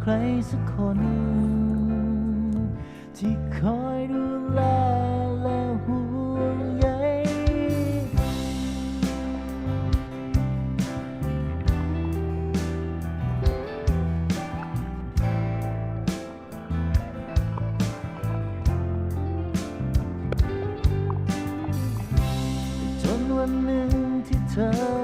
ใครสักคน ที่คอยดูแลและห่วงใยจนวันหนึ่งที่เธอ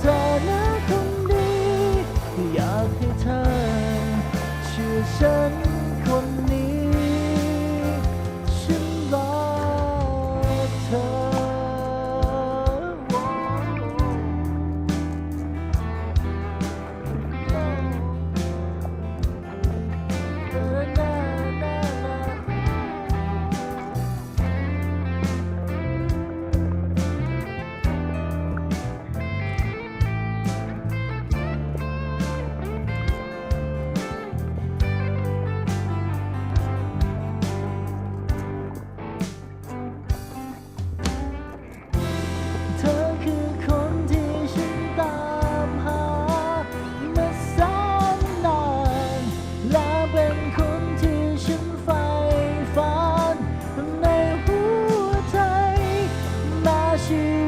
เธอนะ you.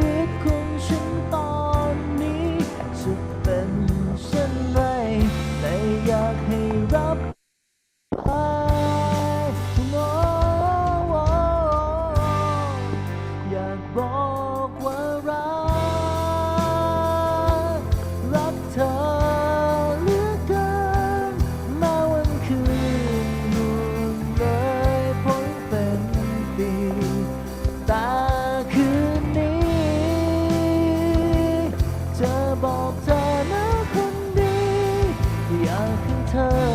บอกเธอนะคนดี อยากให้เธอ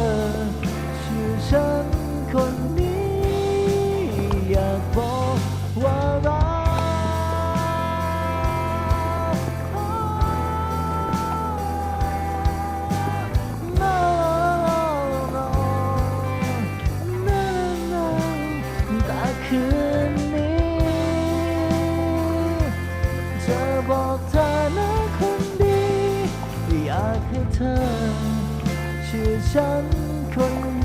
ชื่อฉันคน